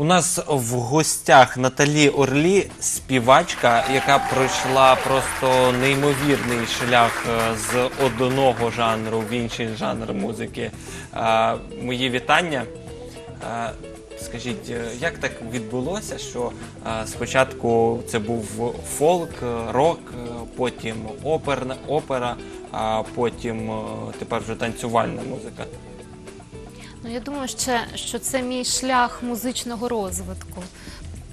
У нас в гостях Наталі Орлі, співачка, яка пройшла просто неймовірний шлях е, з одного жанру в інший жанр музики. Е, Мої вітання. Е, Скажіть, як так відбулося, що спочатку це був фолк, рок, потім оперна, опера, а потім тепер вже танцювальна музика? Ну, я думаю, ще, що це мій шлях музичного розвитку.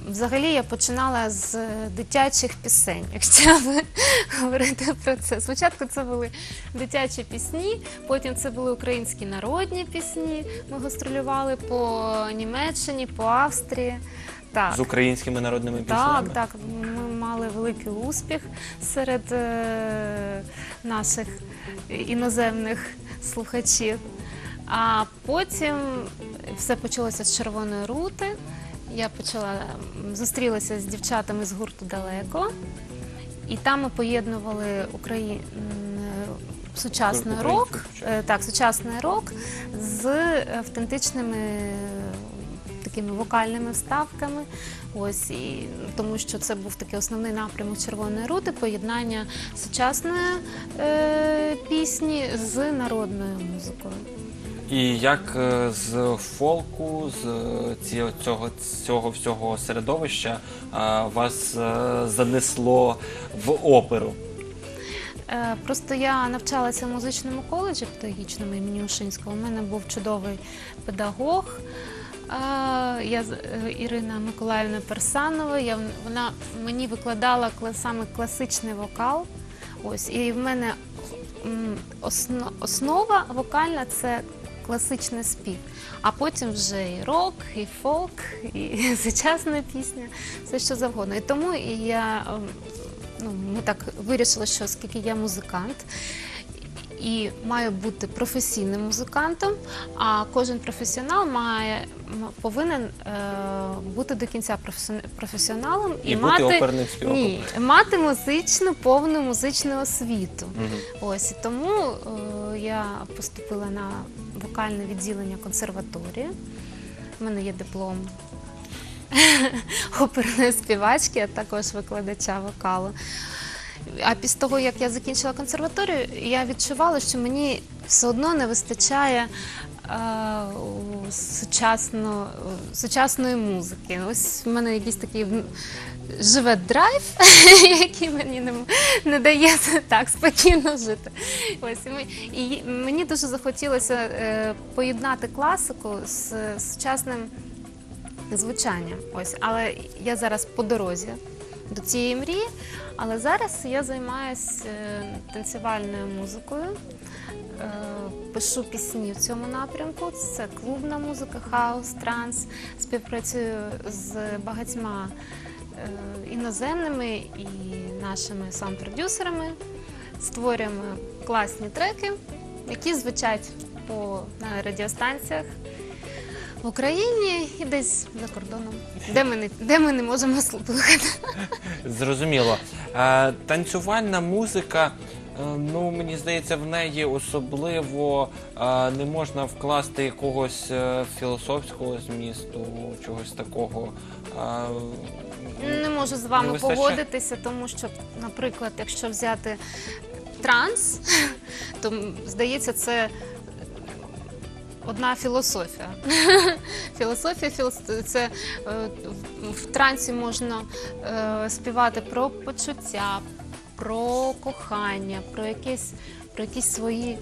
Взагалі я починала з е, дитячих пісень, якщо ви говорити про це. Спочатку це були дитячі пісні, потім це були українські народні пісні. Ми гастролювали по Німеччині, по Австрії. Так. З українськими народними піснями? Так, так, ми мали великий успіх серед е, наших іноземних слухачів. А потім все почалося з червоної рути. Я почала зустрілася з дівчатами з гурту далеко, і там ми поєднували Украї... сучасний рок, е, так, сучасний рок з автентичними такими вокальними вставками. Ось і тому, що це був такий основний напрямок червоної рути, поєднання сучасної е, пісні з народною музикою. І як е, з фолку, з е, цього, цього всього середовища е, вас занесло в оперу? Просто я навчалася в музичному коледжі педагогічному імені Ушинського. У мене був чудовий педагог. Я Ірина Миколаївна Персанова. Я, вона мені викладала кла- саме класичний вокал. Ось і в мене основа вокальна це класичний спів. А потім вже і рок, і фолк, і сучасна пісня, все що завгодно. І тому і я ем, ну, ми так вирішили, що оскільки я музикант і маю бути професійним музикантом, а кожен професіонал має повинен е, бути до кінця професіоналом І і, мати оперним ні, мати музичну повну музичну освіту. Мгм. Ось і тому е, я поступила на вокальне відділення консерваторії. У мене є диплом оперної співачки, а також викладача вокалу. А після того, як я закінчила консерваторію, я відчувала, що мені все одно не вистачає сучасно, сучасної музики. Ось в мене якийсь такий живе драйв, який мені не, не дає так спокійно жити. Ось і, ми, і мені дуже захотілося е, поєднати класику з сучасним звучанням. Ось, але я зараз по дорозі до цієї мрії. Але зараз я займаюся танцювальною музикою. е, Пишу пісні в цьому напрямку. Це клубна музика, хаус, транс. Співпрацюю з багатьма е, іноземними і нашими саунд-продюсерами. Створюємо класні треки, які звучать по на радіостанціях в Україні і десь за кордоном, де ми не, де ми не можемо слухати. Зрозуміло. Е, танцювальна музика. е, Ну, мені здається, в неї особливо е, не можна вкласти якогось е, філософського змісту, чогось такого. Е, Не можу з Не вами вистачає? погодитися, тому що, наприклад, якщо взяти транс, то м, здається, це одна філософія. Філософія філос- це е, в- трансі можна е, співати про почуття, про кохання, про якісь, про якісь свої.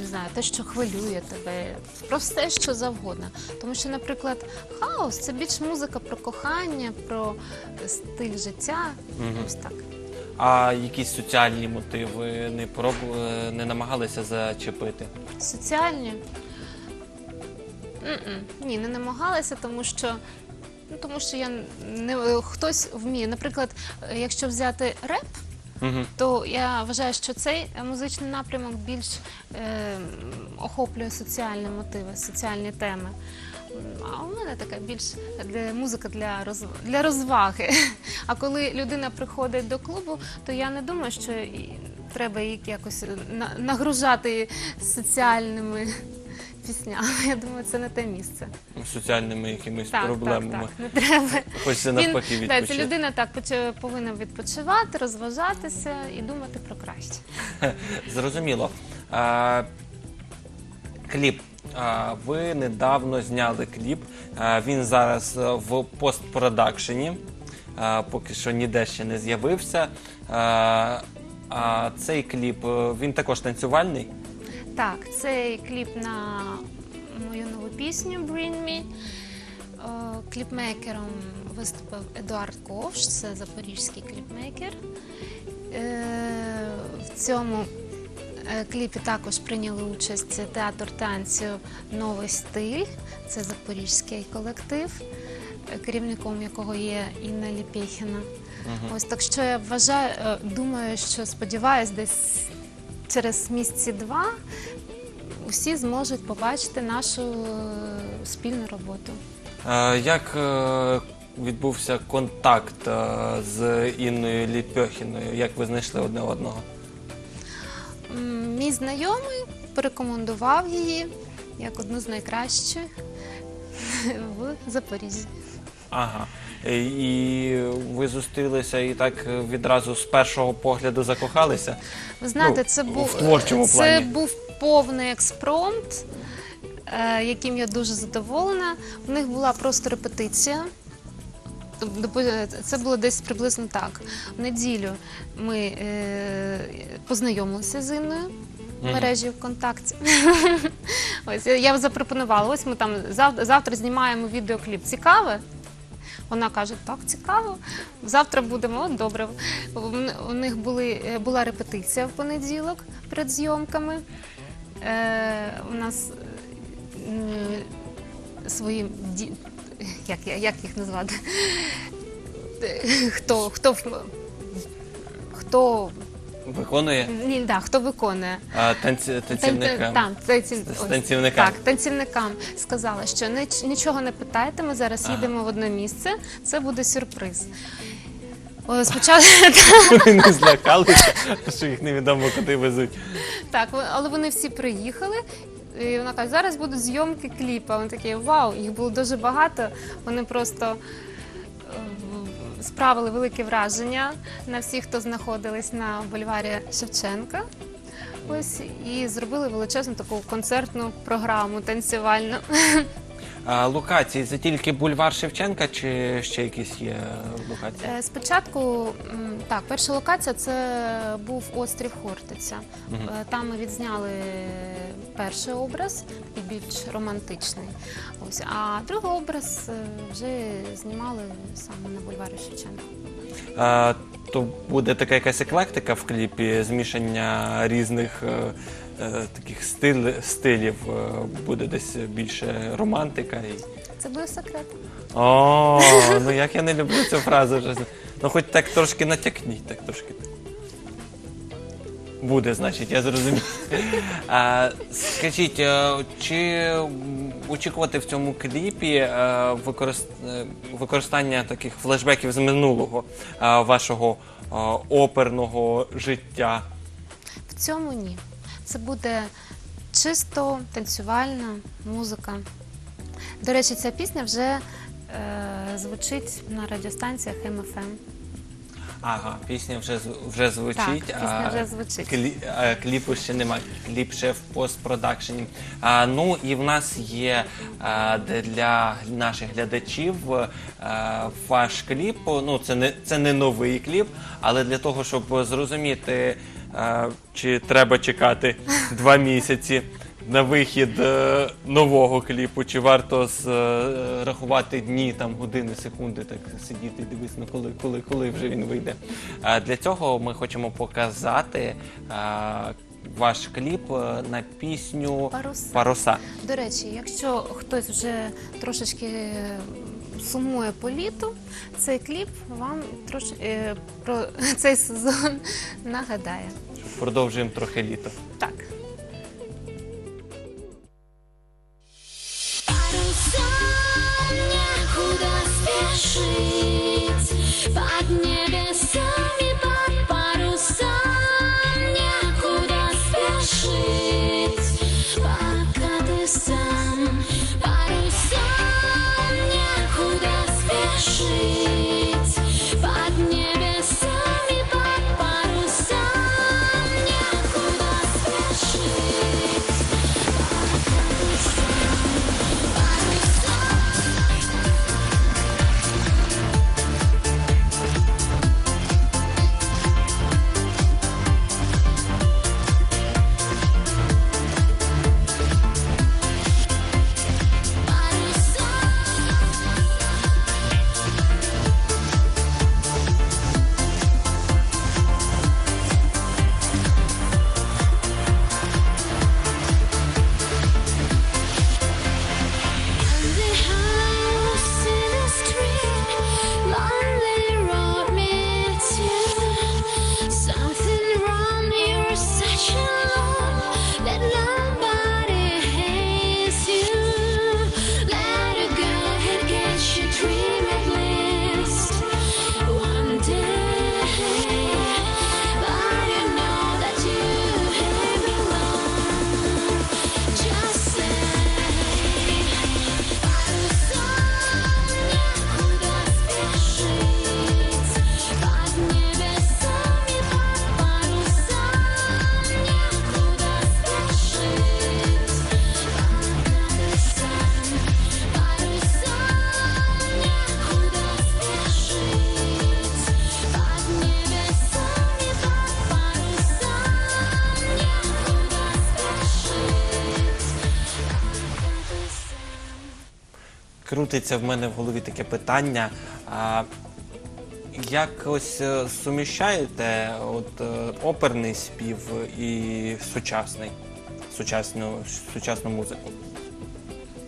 Не знаю, те, що хвилює тебе, про все, що завгодно. Тому що, наприклад, хаос це більш музика про кохання, про стиль життя. Ось так. А якісь соціальні мотиви не пробували, не намагалися зачепити? Соціальні? Ні, не намагалася, тому що. Ну, тому що я не хтось вміє. Наприклад, е, якщо взяти реп, Угу. то я вважаю, що цей е, музичний напрямок більш е, охоплює соціальні мотиви, соціальні теми. А у мене така більш музика для, роз, для розваги. А коли людина приходить до клубу, то я не думаю, що треба їх якось нагружати соціальними пісня. Я думаю, це не те місце. Соціальними якимись Так, проблемами. так, так, не треба. Хочеться Він- навпаки да, відпочити. ця людина так повинна відпочивати, розважатися і думати про краще. Зрозуміло. А, кліп. Ви недавно зняли кліп. Він зараз е, в постпродакшені. Поки що ніде ще не з'явився. А, цей кліп е, він також танцювальний. Так, цей кліп на мою нову пісню Bring Me. Е, Кліпмейкером виступив Едуард Ковш, це запорізький кліпмейкер. В цьому кліпі також прийняли участь театр танцю Новий стиль. Це запорізький колектив, е, керівником якого є Інна Ліпєхіна. Ось так що я вважаю, е, думаю, що сподіваюсь, десь через місяці два усі зможуть побачити нашу е, спільну роботу. Як е, відбувся контакт е, з Інною Ліпьохіною? Як ви знайшли одне одного? Мій знайомий порекомендував її як одну з найкращих в Запоріжжі. Ага. Е, І ви зустрілися і так відразу з першого погляду закохалися? Ви знаєте, Ну, це в був творчому це плані. був повний експромт, е, яким я дуже задоволена. У них була просто репетиція. Це було десь приблизно так. В неділю ми е, познайомилися з Інною в мережі ВКонтакті. Ось я- запропонувала. Ось ми там зав- завтра знімаємо відеокліп. Цікаве? Вона каже, так, цікаво. Завтра будемо, от добре. У- них були, е, була репетиція в понеділок перед зйомками. Е, у нас е, свої ді... як, як їх назвати? Хто, хто, хто, Виконує ні, да, хто виконує? а, танці, танцівника. Там, танці... Ось, танцівникам. Так, танцівникам сказала, що ніч- нічого не питайте, ми зараз Ага. їдемо в одне місце, це буде сюрприз. О, Спочатку Вони не злякалися, що їх невідомо куди везуть. так, але вони всі приїхали. І вона каже, зараз будуть зйомки кліпа. Вони такі, вау, їх було дуже багато. Вони просто е, справили велике враження на всіх, хто знаходились на бульварі Шевченка. Ось і зробили величезну таку концертну програму танцювальну. А локації це тільки бульвар Шевченка чи ще якісь є локації? Е, Спочатку м, так, перша локація це був острів Хортиця. Е, Там ми відзняли перший образ, такий більш романтичний. Ось, а другий образ е, вже знімали саме на бульварі Шевченка. А, то буде така якась еклектика в кліпі, змішання різних е, е, таких стиль, стилів, е, буде десь більше романтика. І... Це буде секрет. О, ну як я не люблю цю фразу. Ну хоч так трошки натякніть, так трошки. Буде, значить, я зрозумів. А, скажіть, е, чи очікувати в цьому кліпі е, використ- е, використання таких флешбеків з минулого е, вашого е, оперного життя? В цьому ні. Це буде чисто танцювальна музика. До речі, ця пісня вже е, звучить на радіостанціях МФМ. Ага, пісня вже з- вже звучить, Так, пісня а, вже звучить. клі- а кліпу ще немає. Кліп ще в постпродакшені. А, ну і в нас є а, для наших глядачів а, ваш кліп. Ну, це не це не новий кліп, але для того, щоб зрозуміти, а, чи треба чекати два місяці. На вихід е, нового кліпу, чи варто з, е, рахувати дні, там години, секунди, так сидіти і дивитися, ну коли, коли, коли вже він вийде. А для цього ми хочемо показати а, ваш кліп е, на пісню «Паруса». Паруса. До речі, якщо хтось вже трошечки е, сумує по літу, цей кліп вам трош... е, про цей сезон нагадає. Продовжуємо трохи літо. Так. Крутиться в мене в голові таке питання. А, як ось е, суміщаєте от, е, оперний спів і сучасний, сучасну, сучасну музику?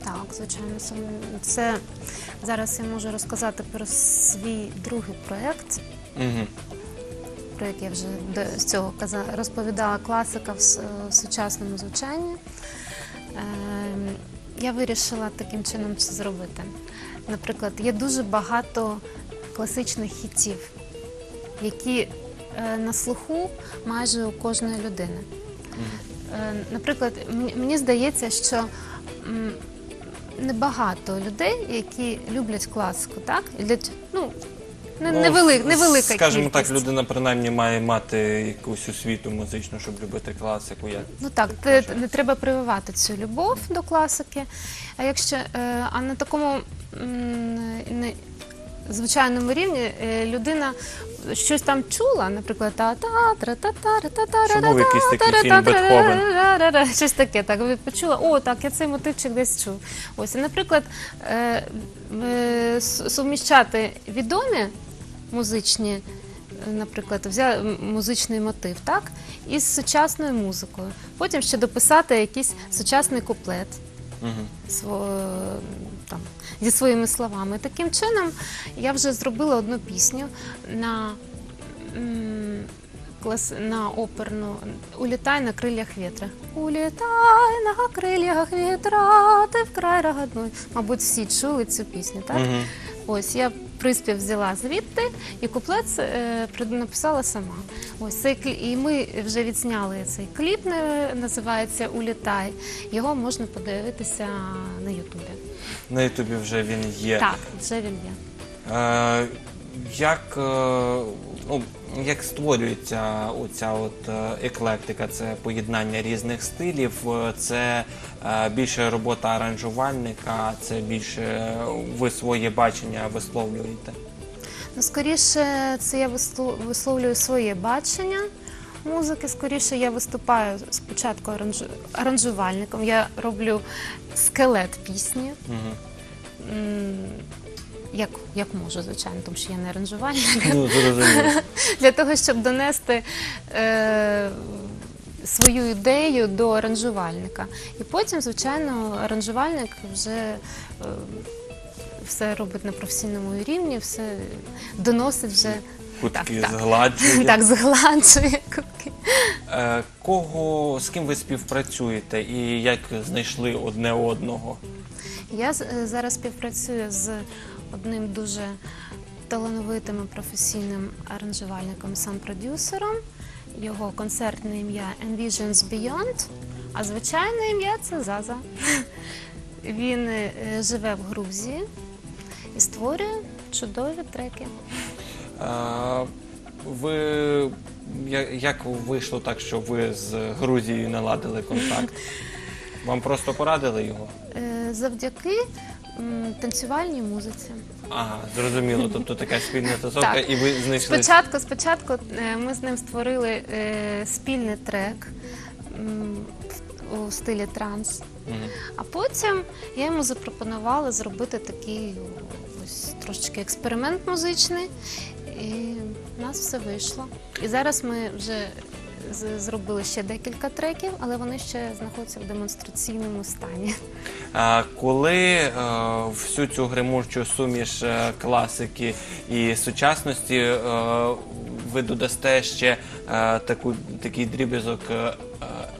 Так, звичайно, це зараз я можу розказати про свій другий проєкт, Угу. про який я вже до з цього каза- розповідала класика в, в сучасному звучанні. Ем, я вирішила таким чином це зробити. Наприклад, є дуже багато класичних хітів, які е, на слуху майже у кожної людини. Е, Наприклад, мені- здається, що небагато людей, які люблять класику, так? І для ць- ну, невели, невелика Скажімо так, людина принаймні має мати якусь освіту музичну, щоб любити класику. Я... Ну так, те- не треба прививати цю любов до класики. А якщо е, а на такому м, не, звичайному рівні е, людина щось там чула, наприклад, та та та та та та якийсь такий фільм «Бетховен». Щось таке, так ви почула. О, так, я цей мотивчик десь чув. Ось, і, наприклад, е, е, с- суміщати відомі музичні, е, наприклад, взяти музичний мотив, так, із сучасною музикою. Потім ще дописати якийсь сучасний куплет Угу. там, зі своїми словами. Таким чином я вже зробила одну пісню на, на оперну Улітай на крилях вітра. Улітай на крилях вітра, ти вкрай рогатной. Мабуть, всі чули цю пісню, так? Ось я приспів взяла звідти і куплет е, написала сама. Ось цей клі- і ми вже відзняли цей кліп, називається Улітай. Його можна подивитися на Ютубі. На Ютубі вже він є. Так, вже він є. Е, як, е, ну, як створюється оця от е, еклектика, це поєднання різних стилів, е, це е, більше робота аранжувальника, це більше ви своє бачення висловлюєте. Ну, скоріше, це я висловлюю своє бачення музики. Скоріше я виступаю спочатку аранжу- аранжувальником. Я роблю скелет пісні. Угу. Як, як можу, звичайно, тому що я не аранжувальник. Ну, для того, щоб донести е, свою ідею до аранжувальника. І потім, звичайно, аранжувальник вже е, все робить на професійному рівні, все доносить вже Кутки так, так. згладжує. так, згладжує кутки. Е, кого, з ким ви співпрацюєте і як знайшли одне одного? Я е, зараз співпрацюю з одним дуже талановитим і професійним аранжувальником, сам продюсером. Його концертне ім'я Envisions Beyond, а звичайне ім'я це Заза. Він е, живе в Грузії і створює чудові треки. Е, Ви як вийшло так, що ви з Грузією наладили контакт? Вам просто порадили його? Е, Завдяки м, танцювальній музиці. Ага, зрозуміло. Тобто така спільна тусовка, Так. і ви знайшли. Спочатку, спочатку е, ми з ним створили е, спільний трек м, в- у стилі транс. Мгм. А потім я йому запропонувала зробити такий ось трошечки експеримент музичний, і в нас все вийшло. І зараз ми вже зробили ще декілька треків, але вони ще знаходяться в демонстраційному стані. А коли е, всю цю гримучу суміш е, класики і сучасності е, ви додасте ще е, таку, такий дріб'язок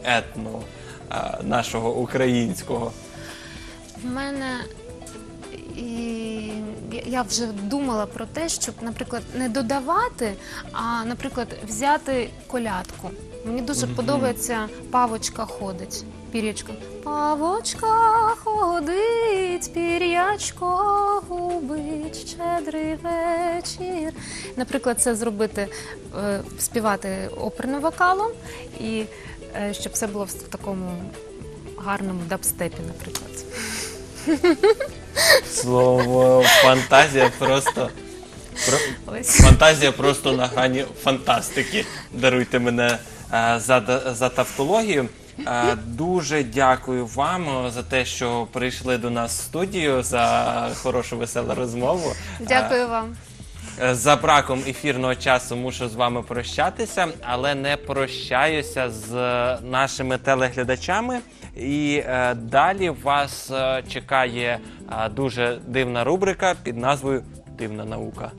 етно е, нашого українського. В мене я- вже думала про те, щоб, наприклад, не додавати, а, наприклад, взяти колядку. Мені дуже подобається павочка ходить. Пір'ячко. Павочка ходить, пір'ячко губить, щедрий вечір. Наприклад, це зробити, е, співати оперним вокалом, і е, щоб це було в такому гарному дабстепі, наприклад. Слово фантазія просто. Про, Ось. фантазія просто на грані фантастики. Даруйте мене е, за, за тавтологію. Е, Дуже дякую вам е, за те, що прийшли до нас в студію за хорошу веселу розмову. Дякую вам. Е, За браком ефірного часу мушу з вами прощатися, але не прощаюся з е, нашими телеглядачами. І е, далі вас е, чекає е, дуже дивна рубрика під назвою Дивна наука.